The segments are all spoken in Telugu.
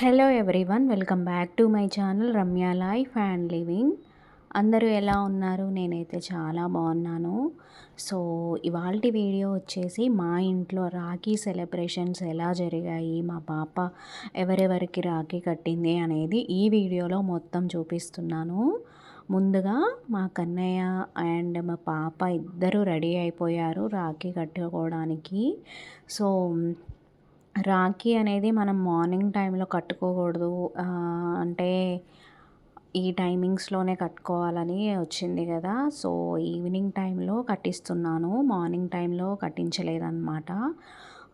Hello everyone welcome back to my channel Ramya life and living అందరూ ఎలా ఉన్నారు? నేనైతే చాలా బాగున్నాను. సో ఇవాళ వీడియో వచ్చేసి మా ఇంట్లో రాఖీ సెలబ్రేషన్స్ ఎలా జరిగాయి మా పాప ఎవరెవరికి రాఖీ కట్టింది అనేది ఈ వీడియోలో మొత్తం చూపిస్తున్నాను. ముందుగా మా కన్నయ్య అండ్ మా పాప ఇద్దరు రెడీ అయిపోయారు రాఖీ కట్టుకోవడానికి. సో రాఖీ అనేది మనం మార్నింగ్ టైంలో కట్టుకోకూడదు. అంటే ఈ టైమింగ్స్లోనే కట్టుకోవాలని వచ్చింది కదా. సో ఈవినింగ్ టైంలో కట్టిస్తున్నాను. మార్నింగ్ టైంలో కట్టించలేదన్నమాట.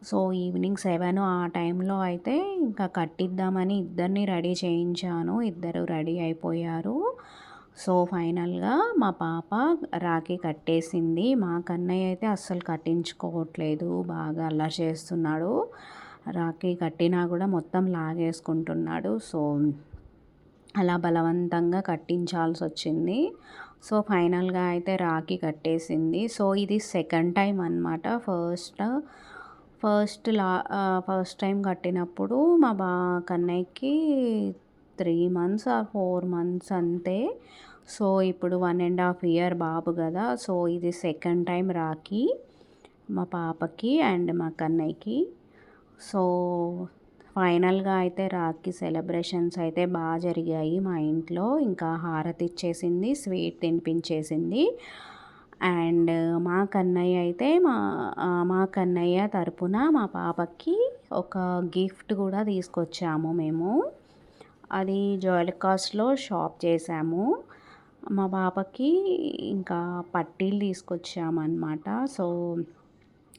సో ఈవినింగ్ సెవెన్ ఆ టైంలో అయితే ఇంకా కట్టిద్దామని ఇద్దరిని రెడీ చేయించాను. ఇద్దరు రెడీ అయిపోయారు. సో ఫైనల్గా మా పాప రాఖీ కట్టేసింది. మా కన్నయ్య అయితే అస్సలు కట్టించుకోవట్లేదు. బాగా అల్లరి చేస్తున్నాడు. రాఖీ కట్టినా కూడా మొత్తం లాగేసుకుంటున్నాడు. సో అలా బలవంతంగా కట్టించాల్సి వచ్చింది సో ఫైనల్గా అయితే రాఖీ కట్టేసింది. సో ఇది సెకండ్ టైం అనమాట ఫస్ట్ ఫస్ట్ లా ఫస్ట్ టైం కట్టినప్పుడు మా బా కన్నయ్యకి త్రీ మంత్స్ ఆ ఫోర్ మంత్స్ అంతే. సో ఇప్పుడు వన్ అండ్ హాఫ్ ఇయర్ బాబు కదా. సో ఇది సెకండ్ టైం రాఖీ మా పాపకి అండ్ మా కన్నయ్యకి. సో ఫైనల్గా అయితే రాఖీ సెలబ్రేషన్స్ అయితే బాగా జరిగాయి మా ఇంట్లో. ఇంకా హారతి ఇచ్చేసింది స్వీట్ తినిపించేసింది. అండ్ మా కన్నయ్య అయితే మా మా కన్నయ్య తరపున మా పాపకి ఒక గిఫ్ట్ కూడా తీసుకొచ్చాము మేము. అది జ్యువెలకాస్ట్లో షాప్ చేసాము. మా పాపకి ఇంకా పట్టీలు తీసుకొచ్చామన్నమాట. సో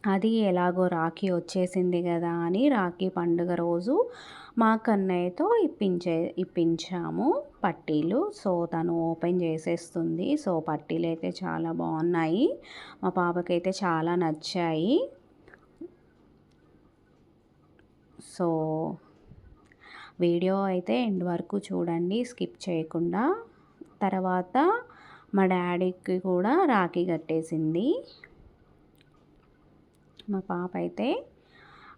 అది ఎలాగో రాఖీ వచ్చేసింది కదా అని రాఖీ పండుగ రోజు మా కన్నయ్యతో ఇప్పించే ఇప్పించాము పట్టీలు. సో తను ఓపెన్ చేసేస్తుంది. సో పట్టీలు అయితే చాలా బాగున్నాయి. మా పాపకైతే చాలా నచ్చాయి. సో వీడియో అయితే ఎండ్ వరకు చూడండి. స్కిప్ చేయకుండా. తర్వాత మా డాడీకి కూడా రాఖీ కట్టేసింది. మా పాప అయితే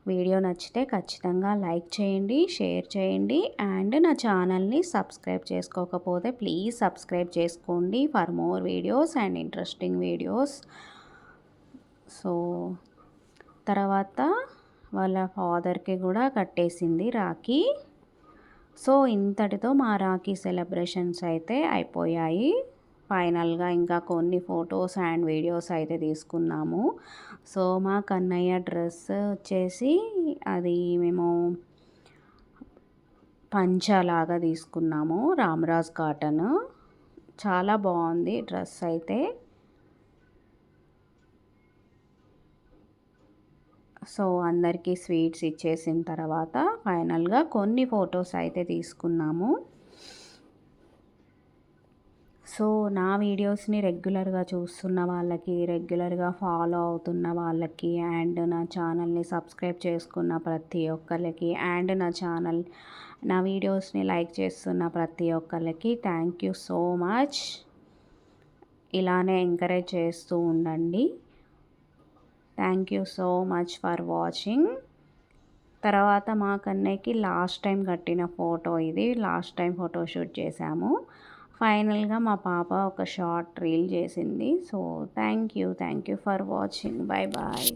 వీడియో నచ్చితే ఖచ్చితంగా లైక్ చేయండి షేర్ చేయండి అండ్ నా ఛానల్ని సబ్స్క్రైబ్ చేసుకోకపోతే ప్లీజ్ సబ్స్క్రైబ్ చేసుకోండి for more videos and interesting videos. So తర్వాత వాళ్ళ ఫాదర్కి కూడా కట్టేసింది రాఖీ. సో ఇంతటితో మా రాఖీ సెలబ్రేషన్స్ అయితే అయిపోయాయి. ఫైనల్గా ఇంకా కొన్ని ఫొటోస్ అండ్ వీడియోస్ అయితే తీసుకున్నాము. సో మా కన్నయ్య డ్రెస్ వచ్చేసి అది మేము పంచలాగా తీసుకున్నాము. రామరాజ్ కాటన్. చాలా బాగుంది డ్రెస్ అయితే. సో అందరికీ స్వీట్స్ ఇచ్చేసిన తర్వాత ఫైనల్గా కొన్ని ఫొటోస్ అయితే తీసుకున్నాము. సో నా వీడియోస్ని రెగ్యులర్గా చూస్తున్న వాళ్ళకి రెగ్యులర్గా ఫాలో అవుతున్న వాళ్ళకి అండ్ నా ఛానల్ని సబ్స్క్రైబ్ చేసుకున్న ప్రతి ఒక్కరికి అండ్ నా ఛానల్ నా వీడియోస్ని లైక్ చేస్తున్న ప్రతి ఒక్కరికి థ్యాంక్ యూ సో మచ్. ఇలానే ఎంకరేజ్ చేస్తూ ఉండండి. Thank you so much for watching. తర్వాత మా కన్నయ్యకి లాస్ట్ టైం కట్టిన ఫోటో ఇది లాస్ట్ టైం ఫోటోషూట్ చేశాము. ఫైనల్గా మా పాప ఒక షార్ట్ రీల్ చేసింది. So thank you thank you for watching. Bye bye